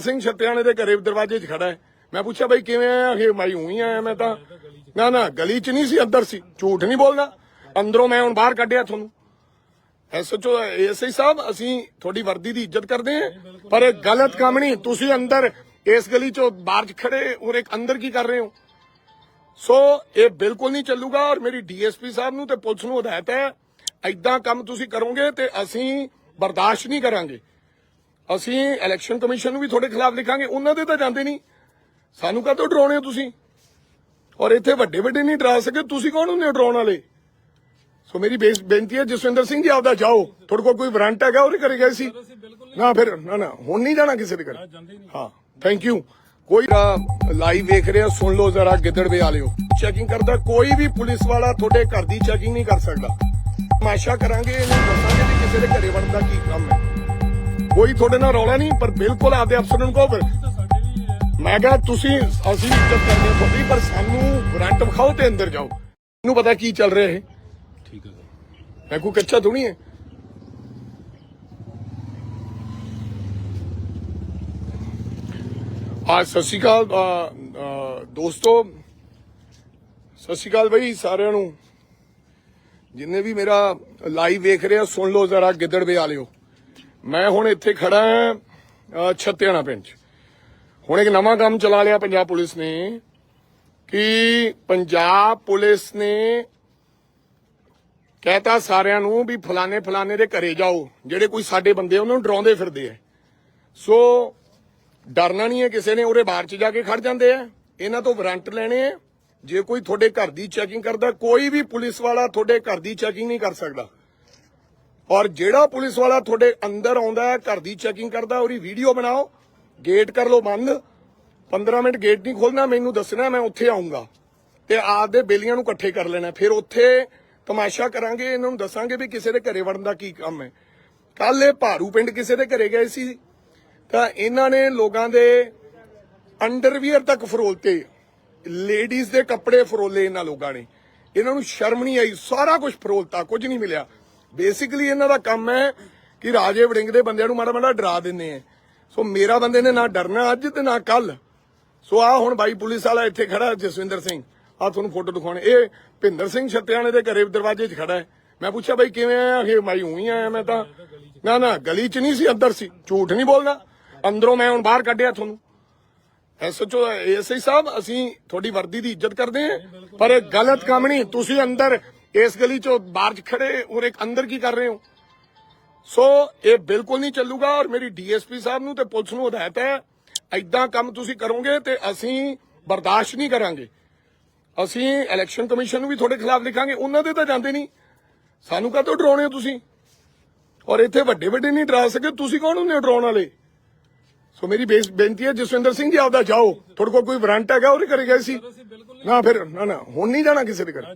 ਭਿੰਦਰ ਸਿੰਘ ਛੱਤਿਆਣੇ ਦੇ ਘਰੇ ਦਰਵਾਜ਼ੇ 'ਚ ਖੜਾ ਹੈ। ਮੈਂ ਪੁੱਛਿਆ, ਬਾਈ ਕਿਵੇਂ ਆਇਆ ਇਹ ਬਾਈ ਉਹੀ ਆਇਆ ਮੈਂ ਤਾਂ। ਨਾ ਨਾ, ਗਲੀ 'ਚ ਨਹੀਂ ਸੀ, ਅੰਦਰ ਸੀ। ਝੂਠ ਨਹੀਂ ਬੋਲਦਾ ਅੰਦਰੋਂ ਮੈਂ ਹੁਣ ਬਾਹਰ ਕੱਢਿਆ ਤੁਹਾਨੂੰ। ਐਸਐਚਓ ਐਸਆਈ ਸਾਹਿਬ, ਅਸੀਂ ਤੁਹਾਡੀ ਵਰਦੀ ਦੀ ਇੱਜ਼ਤ ਕਰਦੇ ਹਾਂ। ਪਰ ਇਹ ਗਲਤ ਕੰਮ ਨਹੀਂ। ਤੁਸੀਂ ਅੰਦਰ, ਇਸ ਗਲੀ 'ਚੋਂ ਬਾਹਰ 'ਚ ਖੜੇ ਔਰ ਇੱਕ ਅੰਦਰ ਕੀ ਕਰ ਰਹੇ ਹੋ? ਸੋ, ਇਹ ਬਿਲਕੁਲ ਨਹੀਂ ਚੱਲੂਗਾ ਔਰ ਮੇਰੀ ਡੀਐਸਪੀ ਸਾਹਿਬ ਨੂੰ ਤੇ ਪੁਲਿਸ ਨੂੰ ਹਦਾਇਤ ਹੈ। ਐਦਾਂ ਕੰਮ ਤੁਸੀਂ ਕਰੋਗੇ ਤੇ ਅਸੀਂ ਬਰਦਾਸ਼ਤ ਨਹੀਂ ਕਰਾਂਗੇ। ਅਸੀਂ ਇਲੈਕਸ਼ਨ ਕਮਿਸ਼ਨ ਨੂੰ ਵੀ ਤੁਹਾਡੇ ਖਿਲਾਫ ਲਿਖਾਂਗੇ ਉਹਨਾਂ ਦੇ ਤਾਂ ਜਾਂਦੇ ਨਹੀਂ। ਸਾਨੂੰ ਕਾਹਤੋਂ ਡਰਾਉਣੇ ਹੋ ਤੁਸੀਂ? ਔਰ ਇੱਥੇ ਵੱਡੇ ਵੱਡੇ ਨਹੀਂ ਡਰਾ ਸਕੇ ਤੁਸੀਂ ਕੌਣ ਹੁੰਦੇ ਹੋ ਡਰਾਉਣ ਵਾਲੇ? ਸੋ ਮੇਰੀ ਬੇਨਤੀ ਹੈ ਜਸਵਿੰਦਰ ਸਿੰਘ ਜੀ ਆਪਦਾ ਜਾਓ। ਤੁਹਾਡੇ ਕੋਲ ਕੋਈ ਵਾਰੰਟ ਹੈਗਾ ਉਹਦੇ ਘਰੇ ਗਏ ਸੀ। ਨਾ ਫਿਰ ਨਾ ਨਾ ਹੁਣ ਨਹੀਂ ਜਾਣਾ ਕਿਸੇ ਦੇ ਘਰੇ। ਹਾਂ ਥੈਂਕ ਯੂ ਕੋਈ ਲਾਈਵ ਵੇਖ ਰਿਹਾ ਸੁਣ ਲਓ ਜ਼ਰਾ ਗਿੱਦੜਵੇ ਵਾਲਿਓ ਚੈਕਿੰਗ ਕਰਦਾ ਕੋਈ ਵੀ ਪੁਲਿਸ ਵਾਲਾ ਤੁਹਾਡੇ ਘਰ ਦੀ ਚੈਕਿੰਗ ਨਹੀਂ ਕਰ ਸਕਦਾ। ਤਮਾਸ਼ਾ ਕਰਾਂਗੇ ਇਹਨੂੰ ਦੱਸਾਂਗੇ ਵੀ ਕਿਸੇ ਦੇ ਘਰੇ ਵੜਨ ਦਾ ਕੀ ਕੰਮ ਹੈ। ਕੋਈ ਤੁਹਾਡੇ ਨਾਲ ਰੌਲਾ ਨਹੀਂ ਪਰ ਬਿਲਕੁਲ ਆਪਦੇ ਅਫਸਰਾਂ ਨੂੰ ਕਹੋ ਫਿਰ। ਮੈਂ ਕਿਹਾ ਤੁਸੀਂ ਅਸੀਂ ਇੱਜ਼ਤ ਕਰਦੇ ਹਾਂ ਤੁਹਾਡੀ ਪਰ ਸਾਨੂੰ ਵਾਰੰਟ ਵਿਖਾਓ ਤੇ ਅੰਦਰ ਜਾਓ। ਮੈਨੂੰ ਪਤਾ ਕੀ ਚੱਲ ਰਿਹਾ ਹੈ ਠੀਕ ਹੈ ਮੈਂ ਕੋਈ ਕੱਚਾ ਥੋੜੀ ਹੈ? ਆ ਸਤਿ ਸ਼੍ਰੀ ਅਕਾਲ ਦੋਸਤੋ। ਸਤਿ ਸ਼੍ਰੀ ਅਕਾਲ ਬਈ ਸਾਰਿਆਂ ਨੂੰ। ਜਿੰਨੇ ਵੀ ਮੇਰਾ ਲਾਈਵ ਵੇਖ ਰਹੇ ਆ ਸੁਣ ਲਓ ਜ਼ਰਾ ਗਿੱਦੜਵੇ ਵਾਲਿਓ। ਮੈਂ ਹੁਣ ਇੱਥੇ ਖੜਾ ਹਾਂ ਛੱਤਿਆਣਾ ਪਿੰਡ 'ਚ। ਹੁਣ ਇੱਕ ਨਵਾਂ ਕੰਮ ਚਲਾ ਲਿਆ ਪੰਜਾਬ ਪੁਲਿਸ ਨੇ ਕਿ ਪੰਜਾਬ ਪੁਲਿਸ ਨੇ ਕਹਤਾ ਸਾਰਿਆਂ ਨੂੰ ਵੀ ਫਲਾਣੇ ਫਲਾਣੇ ਦੇ ਘਰੇ ਜਾਓ, ਜਿਹੜੇ ਕੋਈ ਸਾਡੇ ਬੰਦੇ ਉਹਨਾਂ ਨੂੰ ਡਰਾਉਂਦੇ ਫਿਰਦੇ ਆ। ਸੋ ਡਰਨਾ ਨਹੀਂ ਹੈ ਕਿਸੇ ਨੇ ਉਹਦੇ ਬਾਹਰ ਚ ਜਾ ਕੇ ਖੜ ਜਾਂਦੇ ਆ। ਇਹਨਾਂ ਤੋਂ ਵਾਰੰਟ ਲੈਣੇ ਆ। ਜੇ ਕੋਈ ਤੁਹਾਡੇ ਘਰ ਦੀ ਚੈਕਿੰਗ ਕਰਦਾ, ਕੋਈ ਵੀ ਪੁਲਿਸ ਵਾਲਾ ਤੁਹਾਡੇ ਘਰ ਦੀ ਚੈਕਿੰਗ ਨਹੀਂ ਕਰ ਸਕਦਾ। ਔਰ ਜਿਹੜਾ ਪੁਲਿਸ ਵਾਲਾ ਤੁਹਾਡੇ ਅੰਦਰ ਆਉਂਦਾ ਹੈ, ਘਰ ਦੀ ਚੈਕਿੰਗ ਕਰਦਾ, ਉਹਦੀ ਵੀਡੀਓ ਬਣਾਓ ਗੇਟ ਕਰ ਲਓ ਬੰਦ। 15 ਮਿੰਟ ਗੇਟ ਨਹੀਂ ਖੋਲਣਾ ਮੈਨੂੰ ਦੱਸਣਾ, ਮੈਂ ਉੱਥੇ ਆਉਂਗਾ ਤੇ ਆਪਦੇ ਬੇਲੀਆਂ ਨੂੰ ਇਕੱਠੇ ਕਰ ਲੈਣਾ। ਫਿਰ ਉੱਥੇ ਤਮਾਸ਼ਾ ਕਰਾਂਗੇ, ਇਹਨਾਂ ਨੂੰ ਦੱਸਾਂਗੇ ਵੀ ਕਿਸੇ ਦੇ ਘਰੇ ਵੜਨ ਦਾ ਕੀ ਕੰਮ ਹੈ। ਕੱਲ ਇਹ ਭਾਰੂ ਪਿੰਡ ਕਿਸੇ ਦੇ ਘਰੇ ਗਏ ਸੀ। ਤਾਂ ਇਹਨਾਂ ਨੇ ਲੋਕਾਂ ਦੇ ਅੰਡਰਵੀਅਰ ਤੱਕ ਫਰੋਲਤੇ। ਲੇਡੀਜ਼ ਦੇ ਕੱਪੜੇ ਫਰੋਲੇ ਇਹਨਾਂ ਲੋਕਾਂ ਨੇ। ਇਹਨਾਂ ਨੂੰ ਸ਼ਰਮ ਨਹੀਂ ਆਈ, ਸਾਰਾ ਕੁਝ ਫਰੋਲਤਾ, ਕੁਝ ਨਹੀਂ ਮਿਲਿਆ। ਬੇਸਿਕਲੀ ਇਹਨਾਂ ਦਾ ਕੰਮ ਹੈ ਕਿ ਰਾਜੇ ਵੜਿੰਗ ਦੇ ਬੰਦਿਆਂ ਨੂੰ ਮਾੜਾ ਮਾੜਾ ਡਰਾ ਦਿੰਦੇ ਆ। ਸੋ ਮੇਰਾ ਬੰਦੇ ਨੇ ਨਾ ਡਰਨਾ ਅੱਜ ਤੇ ਨਾ ਕੱਲ। ਸੋ ਆ ਹੁਣ ਬਾਈ ਪੁਲਿਸ ਵਾਲਾ ਇੱਥੇ ਖੜਾ ਜਸਵਿੰਦਰ ਸਿੰਘ। ਆ ਤੁਹਾਨੂੰ ਫੋਟੋ ਦਿਖਾਉਣੇ। ਇਹ ਭਿੰਦਰ ਸਿੰਘ ਛੱਤਿਆਣੇ ਦੇ ਘਰੇ ਦਰਵਾਜ਼ੇ 'ਚ ਖੜਾ ਹੈ। ਮੈਂ ਪੁੱਛਿਆ ਬਾਈ ਕਿਵੇਂ ਆਇਆ? ਇਹ ਬਾਈ ਉਹੀ ਆਇਆ ਮੈਂ ਤਾਂ। ਨਾ ਨਾ, ਗਲੀ 'ਚ ਨਹੀਂ ਸੀ, ਅੰਦਰ ਸੀ। ਝੂਠ ਨਹੀਂ ਬੋਲਦਾ ਅੰਦਰੋਂ ਮੈਂ ਹੁਣ ਬਾਹਰ ਕੱਢਿਆ ਤੁਹਾਨੂੰ। ਐਸਐਚਓ ਐਸਆਈ ਸਾਹਿਬ, ਅਸੀਂ ਤੁਹਾਡੀ ਵਰਦੀ ਦੀ ਇੱਜ਼ਤ ਕਰਦੇ ਹਾਂ। ਪਰ ਇਹ ਗਲਤ ਕੰਮ ਨਹੀਂ। ਤੁਸੀਂ ਅੰਦਰ ਇਸ ਗਲੀ 'ਚੋਂ ਬਾਹਰ 'ਚ ਖੜੇ ਔਰ ਇੱਕ ਅੰਦਰ ਕੀ ਕਰ ਰਹੇ ਹੋ? ਸੋ ਇਹ ਬਿਲਕੁਲ ਨਹੀਂ ਚੱਲੂਗਾ ਔਰ ਮੇਰੀ ਡੀਐਸਪੀ ਸਾਹਿਬ ਨੂੰ ਤੇ ਪੁਲਿਸ ਨੂੰ ਹਦਾਇਤ ਹੈ ਐਦਾਂ ਕੰਮ ਤੁਸੀਂ ਕਰੋਗੇ ਤੇ ਅਸੀਂ ਬਰਦਾਸ਼ਤ ਨਹੀਂ ਕਰਾਂਗੇ। ਅਸੀਂ ਇਲੈਕਸ਼ਨ ਕਮਿਸ਼ਨ ਨੂੰ ਵੀ ਤੁਹਾਡੇ ਖਿਲਾਫ ਲਿਖਾਂਗੇ, ਉਹਨਾਂ ਦੇ ਤਾਂ ਜਾਂਦੇ ਨਹੀਂ। ਸਾਨੂੰ ਕਾਹਤੋਂ ਡਰਾਉਣੇ ਹੋ ਤੁਸੀਂ? ਔਰ ਇੱਥੇ ਵੱਡੇ ਵੱਡੇ ਨਹੀਂ ਡਰਾ ਸਕੇ, ਤੁਸੀਂ ਕੌਣ ਹੁੰਦੇ ਹੋ ਡਰਾਉਣ ਵਾਲੇ? ਸੋ ਮੇਰੀ ਬੇਨਤੀ ਹੈ ਜਸਵਿੰਦਰ ਸਿੰਘ ਜੀ ਆਪਦਾ ਜਾਓ। ਤੁਹਾਡੇ ਕੋਲ ਕੋਈ ਵਾਰੰਟ ਹੈਗਾ ਉਹਦੇ ਘਰੇ ਗਏ ਸੀ। ਨਾ ਫਿਰ ਨਾ ਨਾ ਹੁਣ ਨਹੀਂ ਜਾਣਾ ਕਿਸੇ ਦੇ ਘਰੇ।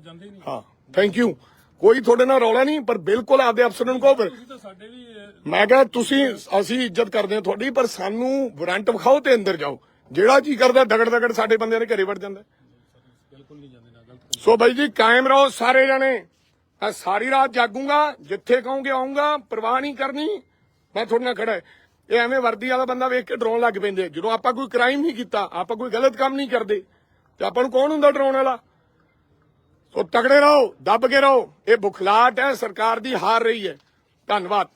ਹਾਂ ਥੈਂਕ ਯੂ ਕੋਈ ਤੁਹਾਡੇ ਨਾਲ ਰੌਲਾ ਨਹੀਂ ਪਰ ਬਿਲਕੁਲ ਆਪਦੇ ਅਫਸਰਾਂ ਨੂੰ ਕਹੋ ਫਿਰ। ਮੈਂ ਕਿਹਾ ਤੁਸੀਂ ਅਸੀਂ ਇੱਜ਼ਤ ਕਰਦੇ ਹਾਂ ਤੁਹਾਡੀ ਪਰ ਸਾਨੂੰ ਵਾਰੰਟ ਵਿਖਾਓ ਤੇ ਅੰਦਰ ਜਾਓ। ਜਿਹੜਾ ਜੀ ਕਰਦਾ ਦਗੜ ਦਗੜ ਸਾਡੇ ਬੰਦਿਆਂ ਦੇ ਘਰੇ ਵੜ ਜਾਂਦਾ। ਸੋ ਬਾਈ ਜੀ ਕਾਇਮ ਰਹੋ ਸਾਰੇ ਜਣੇ। ਮੈਂ ਸਾਰੀ ਰਾਤ ਜਾਗੂੰਗਾ ਜਿੱਥੇ ਕਹੋਗੇ ਆਉਂਗਾ ਪਰਵਾਹ ਨਹੀਂ ਕਰਨੀ। ਮੈਂ ਤੁਹਾਡੇ ਨਾਲ ਖੜਾ। ਇਹ ਐਵੇਂ ਵਰਦੀ ਵਾਲਾ ਬੰਦਾ ਵੇਖ ਕੇ ਡਰਾਉਣ ਲੱਗ ਪੈਂਦੇ। ਜਦੋਂ ਆਪਾਂ ਕੋਈ ਕ੍ਰਾਈਮ ਨਹੀਂ ਕੀਤਾ, ਆਪਾਂ ਕੋਈ ਗਲਤ ਕੰਮ ਨਹੀਂ ਕਰਦੇ, ਤੇ ਆਪਾਂ ਨੂੰ ਕੌਣ ਹੁੰਦਾ ਡਰਾਉਣ ਵਾਲਾ? ਸੋ ਤਕੜੇ ਰਹੋ, ਦੱਬ ਕੇ ਰਹੋ। ਇਹ ਬੁਖਲਾਟ ਹੈ, ਸਰਕਾਰ ਦੀ ਹਾਰ ਰਹੀ ਹੈ। ਧੰਨਵਾਦ।